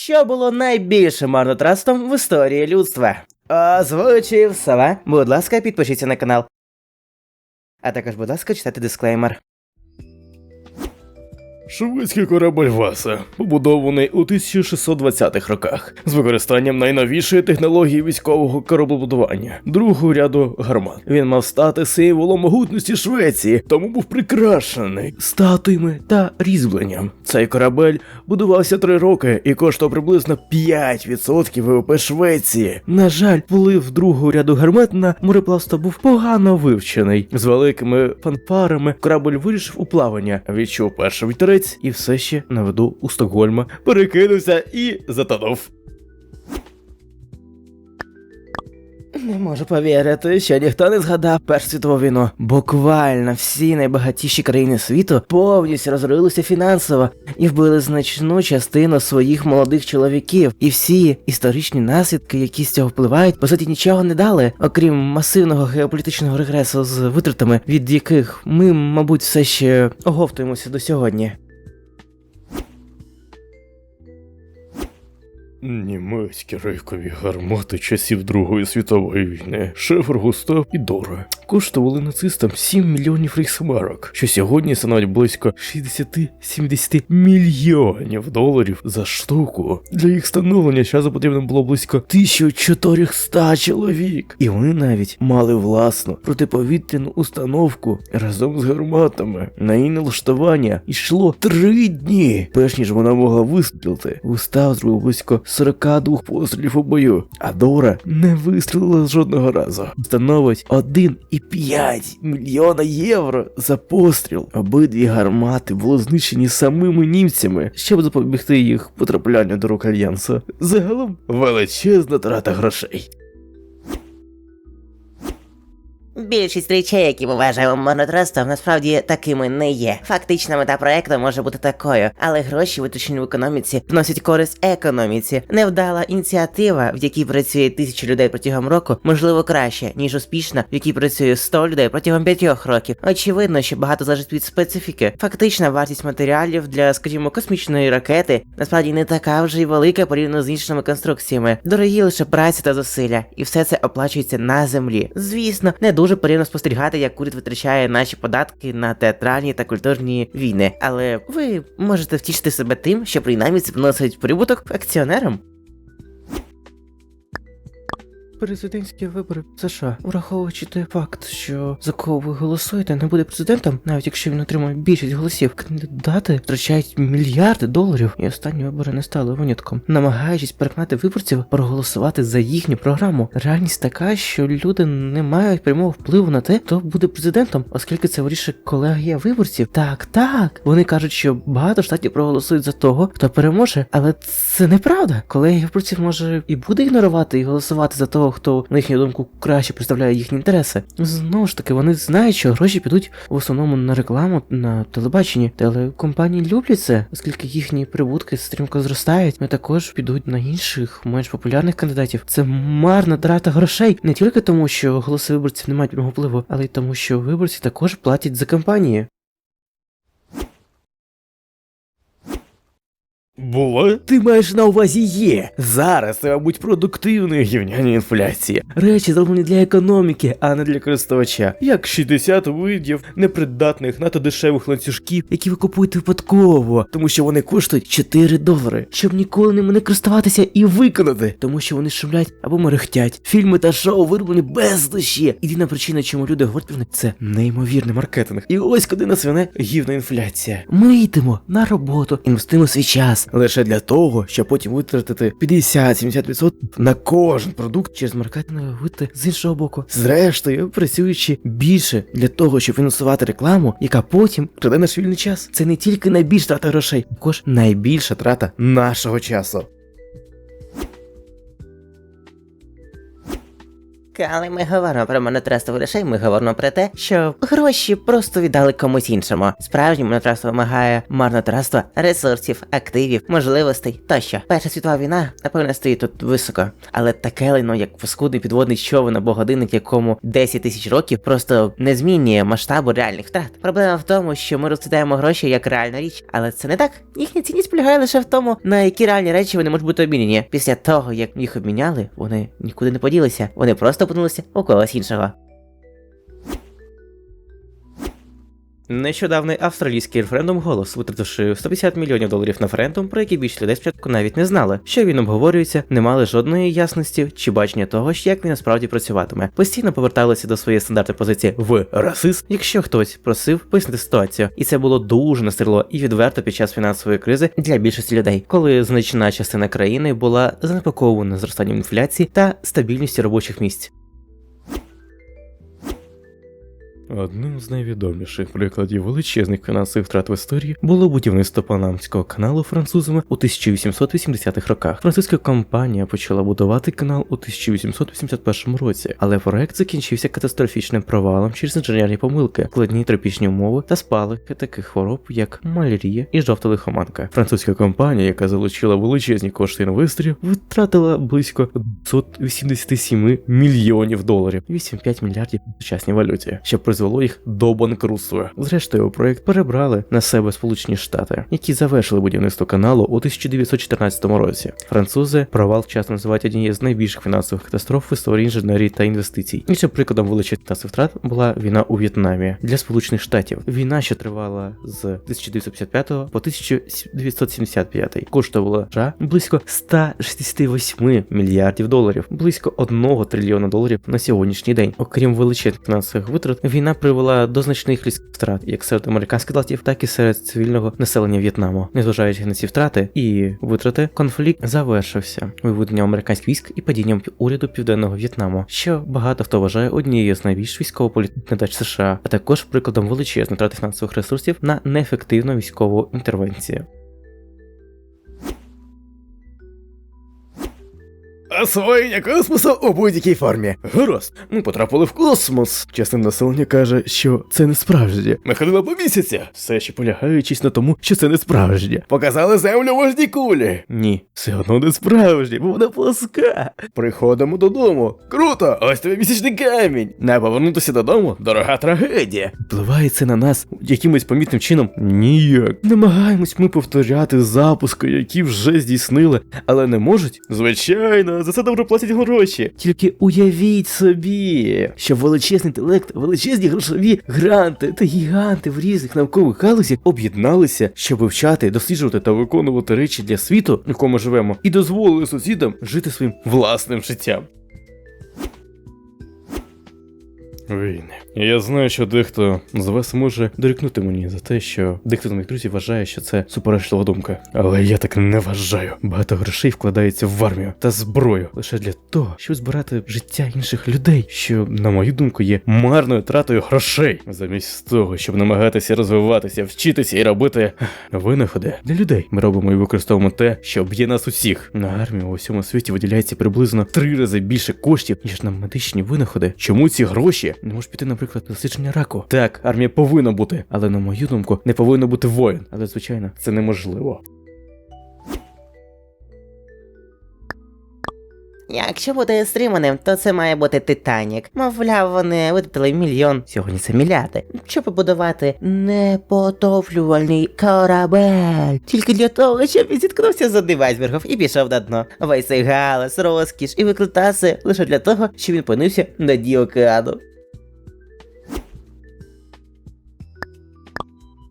Що було найбільшим марнотратством в історії людства? Озвучив сова. Будь ласка, підпишіться на канал. А також, будь ласка, читайте дисклеймер. Шведський корабель Васа, побудований у 1620-х роках з використанням найновішої технології військового кораблебудування, другого ряду гармат. Він мав стати символом могутності Швеції, тому був прикрашений статуями та різьбленням. Цей корабель будувався три роки і коштував приблизно 5% ВВП Швеції. На жаль, вплив другого ряду гармат на мореплавство був погано вивчений. З великими фанфарами корабль вирішив у плавання, відчув перший вітерець і все ще на виду у Стокгольма перекинувся і затонув. Не можу повірити, що ніхто не згадав Першу світову війну. Буквально всі найбагатіші країни світу повністю розорилися фінансово і вбили значну частину своїх молодих чоловіків. І всі історичні наслідки, які з цього впливають, по суті нічого не дали, окрім масивного геополітичного регресу з витратами, від яких ми, мабуть, все ще оговтуємося до сьогодні. Німецькі рейкові гармати часів Другої світової війни, Шефер Густав і Дора коштували нацистам 7 мільйонів рейхсмарок, що сьогодні становить близько 60-70 мільйонів доларів за штуку. Для їх встановлення часу потрібно було близько 1400 чоловік. І вони навіть мали власну протиповітряну установку разом з гарматами. На її налаштування йшло три дні, перш ніж вона могла вистрілити. Густав зробив близько 42 пострілів у бою, а Дора не вистрілила жодного разу. Становить 1,5 мільйона євро за постріл. Обидві гармати були знищені самими німцями, щоб запобігти їх потраплянню до рук альянсу. Загалом величезна трата грошей. Більшість речей, які ми вважаємо марнотратством, насправді такими не є. Фактична мета проекту може бути такою, але гроші, витрачені в економіці, вносять користь економіці. Невдала ініціатива, в якій працює тисяча людей протягом року, можливо краще, ніж успішна, в якій працює 100 людей протягом п'ятьох років. Очевидно, що багато залежить від специфіки. Фактична вартість матеріалів для, скажімо, космічної ракети насправді не така вже й велика порівняно з іншими конструкціями. Дорогі лише праця та зусилля, і все це оплачується на землі. Звісно, не дуже приємно спостерігати, як уряд витрачає наші податки на театральні та культурні війни. Але ви можете втішити себе тим, що принаймні це приносить прибуток акціонерам. Президентські вибори в США, враховуючи той факт, що за кого ви голосуєте, не буде президентом, навіть якщо він отримає більшість голосів, кандидати втрачають мільярди доларів, і останні вибори не стали винятком, намагаючись переконати виборців проголосувати за їхню програму. Реальність така, що люди не мають прямого впливу на те, хто буде президентом, оскільки це вирішує колегія виборців. Так, так. Вони кажуть, що багато штатів проголосують за того, хто переможе, але це неправда. Колегія виборців може і буде ігнорувати і голосувати за того, хто на їхню думку краще представляє їхні інтереси. Знову ж таки, вони знають, що гроші підуть в основному на рекламу на телебаченні. Телекомпанії люблять це, оскільки їхні прибутки стрімко зростають, і також підуть на інших менш популярних кандидатів. Це марна трата грошей не тільки тому, що голоси виборців не мають впливу, але й тому, що виборці також платять за кампанії. Була? Ти маєш на увазі є. Зараз це, мабуть, продуктивна гівняна інфляція. Речі зроблені для економіки, а не для користувача. Як 60 видів непридатних надто дешевих ланцюжків, які ви купуєте випадково, тому що вони коштують 4 долари, щоб ніколи ними не користуватися і виконати, тому що вони шумлять або мерехтять. Фільми та шоу вироблені без душі. Єдина причина, чому люди говорять про них, це неймовірний маркетинг. І ось куди нас вине гівна інфляція. Ми йдемо на роботу, інвестуємо свій час лише для того, щоб потім витратити 50-70% на кожен продукт через маркетингові вити з іншого боку. Зрештою, працюючи більше для того, щоб фінансувати рекламу, яка потім краде наш вільний час. Це не тільки найбільша трата грошей, також найбільша трата нашого часу. Коли ми говоримо про монотратство грошей, ми говоримо про те, що гроші просто віддали комусь іншому. Справжнє монотратство вимагає марнотратства ресурсів, активів, можливостей тощо. Перша світова війна, напевно, стоїть тут високо, але таке лайно, як паскудний підводний човен або годинник, якому 10 тисяч років, просто не змінює масштабу реальних втрат. Проблема в тому, що ми розглядаємо гроші як реальну річ, але це не так. Їхня цінність полягає лише в тому, на які реальні речі вони можуть бути обмінені. Після того, як їх обміняли, вони нікуди не поділися, вони просто опинилися у когось іншого. Нещодавний австралійський референдум голос, витративши 150 мільйонів доларів на референдум, про який більшість людей спочатку навіть не знали, що він обговорюється, не мали жодної ясності чи бачення того, ж, як він насправді працюватиме. Постійно поверталися до своєї стандартної позиції в расизм, якщо хтось просив пояснити ситуацію, і це було дуже настирло і відверто під час фінансової кризи для більшості людей, коли значна частина країни була занепакована зростанням інфляції та стабільністю робочих місць. Одним з найвідоміших прикладів величезних фінансових втрат в історії було будівництво Панамського каналу французами у 1880-х роках. Французька компанія почала будувати канал у 1881 році, але проект закінчився катастрофічним провалом через інженерні помилки, складні тропічні умови та спалахи таких хвороб, як малярія і жовта лихоманка. Французька компанія, яка залучила величезні кошти інвесторів, втратила близько 287 мільйонів доларів, 8,5 мільярдів у сучасній валюті, що призвело їх до банкрутства. Зрештою, проект перебрали на себе Сполучені Штати, які завершили будівництво каналу у 1914 році. Французи провал вчасно називають однією з найбільших фінансових катастроф в історії інженерії та інвестицій. Іншим прикладом величезних втрат була війна у В'єтнамі для Сполучених Штатів. Війна, що тривала з 1955 по 1975, коштувала США близько 168 мільярдів доларів, близько 1 трильйона доларів на сьогоднішній день. Окрім величезних фінансових витрат, війна привела до значних людських втрат, як серед американських солдатів, так і серед цивільного населення В'єтнаму. Незважаючи на ці втрати і витрати, конфлікт завершився виведенням американських військ і падінням уряду південного В'єтнаму, що багато хто вважає однією з найбільш військово-політичних недач США, а також прикладом величезної втрати фінансових ресурсів на неефективну військову інтервенцію. Освоєння космосу у будь-якій формі. Гаразд, ми потрапили в космос. Частина населення каже, що це не справжнє. Ми ходили по місяця, все ще полягаючись на тому, що це не справжнє. Показали землю вожді кулі. Ні, все одно не справжнє, бо вона плоска. Приходимо додому. Круто! Ось тобі місячний камінь. Не повернутися додому дорога трагедія. Впливає це на нас якимось помітним чином? Ніяк. Намагаємось ми повторяти запуски, які вже здійснили, але не можуть. Звичайно, за це добре платять гроші. Тільки уявіть собі, що величезний інтелект, величезні грошові гранти та гіганти в різних наукових галузях об'єдналися, щоб вивчати, досліджувати та виконувати речі для світу, в якому живемо, і дозволили сусідам жити своїм власним життям. Війни. Я знаю, що дехто з вас може дорікнути мені за те, що дехто з моїх друзів вважає, що це суперечлива думка. Але я так не вважаю. Багато грошей вкладається в армію та зброю лише для того, щоб збирати життя інших людей, що, на мою думку, є марною тратою грошей, замість того, щоб намагатися розвиватися, вчитися і робити винаходи для людей. Ми робимо і використовуємо те, що б'є нас усіх. На армію у всьому світі виділяється приблизно три рази більше коштів, ніж на медичні винаходи. Чому ці гроші не можуть піти, наприклад, на дослідження раку? Так, армія повинна бути, але на мою думку, не повинно бути воїн. Але звичайно, це неможливо. Якщо бути стриманим, то це має бути Титанік. Мовляв, вони витратили мільйон, сьогодні це мільярди, щоб побудувати непотоплювальний корабель. Тільки для того, щоб він зіткнувся з одним айсбергом і пішов на дно. Весь цей галас, розкіш і викликаси лише для того, щоб він опинився на дні океану.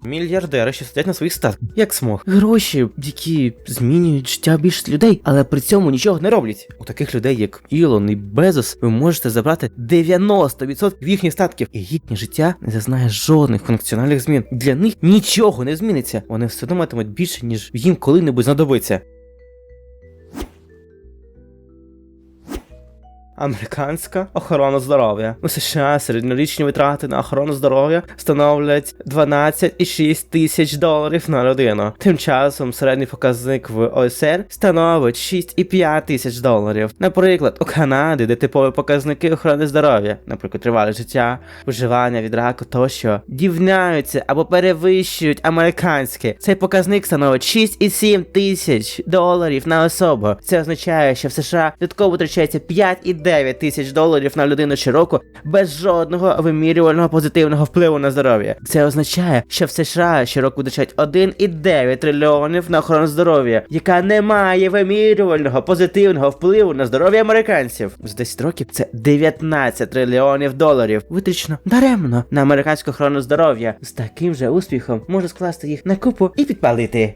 Мільярдери, що сидять на своїх статках, як смог. Гроші, які змінюють життя більшість людей, але при цьому нічого не роблять. У таких людей, як Ілон і Безос, ви можете забрати 90% їхніх статків, і їхнє життя не зазнає жодних функціональних змін. Для них нічого не зміниться. Вони все думатимуть більше, ніж їм коли-небудь знадобиться. Американська охорона здоров'я. У США середньорічні витрати на охорону здоров'я становлять 12,6 тисяч доларів на людину. Тим часом середній показник в ОСР становить 6,5 тисяч доларів. Наприклад, у Канаді, де типові показники охорони здоров'я, наприклад, тривале життя, виживання від раку тощо, дівняються або перевищують американські. Цей показник становить 6,7 тисяч доларів на особу. Це означає, що в США додатково витрачається 5,9 тисяч доларів на людину щороку без жодного вимірювального позитивного впливу на здоров'я. Це означає, що в США щороку витрачають 1,9 трильйонів на охорону здоров'я, яка не має вимірювального позитивного впливу на здоров'я американців. З 10 років це 19 трильйонів доларів. Витрачено даремно на американську охорону здоров'я. З таким же успіхом можна скласти їх на купу і підпалити.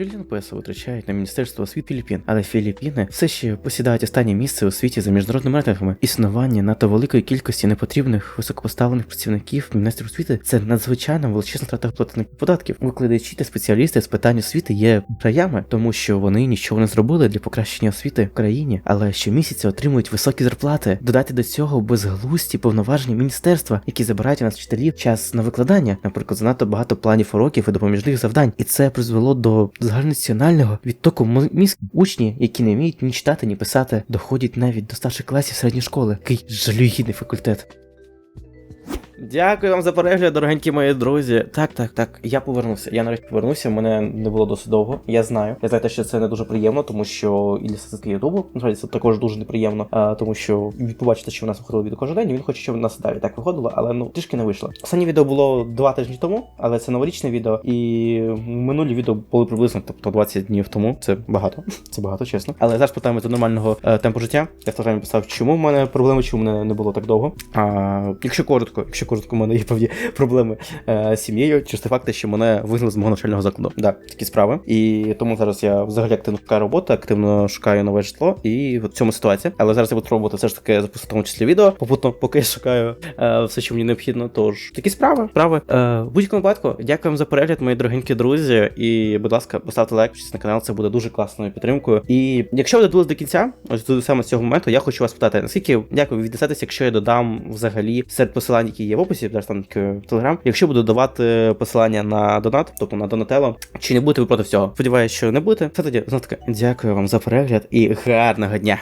Трильйон песо витрачають на Міністерство освіти Філіппін, але Філіппіни все ще посідають останнє місце у світі за міжнародними рейтингами. Існування надто великої кількості непотрібних високопоставлених працівників Міністерства освіти це надзвичайно величезна втрата платників податків. Викладачі та спеціалісти з питань освіти є краями, тому що вони нічого не зробили для покращення освіти в країні, але щомісяця отримують високі зарплати. Додати до цього безглусті повноваження міністерства, які забирають у нас вчителів час на викладання, наприклад, занадто багато планів уроків і допоміжних завдань, і це призвело до загальнонаціонального відтоку м- Учні, які не вміють ні читати, ні писати, доходять навіть до старших класів середньої школи. Який жалюгідний факультет. Дякую вам за перегляд, дорогенькі мої друзі. Так, так, так. Я повернувся. Я нарешті повернувся. Мене не було досить довго. Я знаю. Я знаю, що це не дуже приємно, тому що і для статистики Ютубу, насправді це також дуже неприємно. А, тому що побачите, що в нас виходило відео кожен день. Він хоче, щоб в нас далі так виходило, але ну трішки не вийшло. Останнє відео було два тижні тому, але це новорічне відео. І минулі відео були приблизно, тобто 20 днів тому. Це багато. Це багато, чесно. Але зараз питаємо до нормального е, темпу життя. Я в писав, чому в мене проблеми, чому мене не було так довго. А якщо коротко, якщо коротко, у мене є певні проблеми е, з сім'єю, через те факти, що мене вигнали з мого навчального закладу. Да, такі справи. І тому зараз я взагалі активно шукаю роботу, активно шукаю нове житло, і в цьому ситуація. Але зараз я буду пробувати все ж таки запустити в тому числі відео, попутно, поки я шукаю е, все, що мені необхідно. Тож такі справи, справи. Е, будь-якому випадку, дякую вам за перегляд, мої дорогенькі друзі. І, будь ласка, поставте лайк на канал, це буде дуже класною підтримкою. І якщо ви додивились до кінця, ось до саме з цього моменту, я хочу вас питати, наскільки дякую ви віднесетесь, якщо я додам взагалі серед посилань, які є в описі, зараз там телеграм. Якщо буду давати посилання на донат, тобто на Донателло, чи не будете ви проти всього? Сподіваюсь, що не будете. Все тоді знов таки дякую вам за перегляд і гарного дня.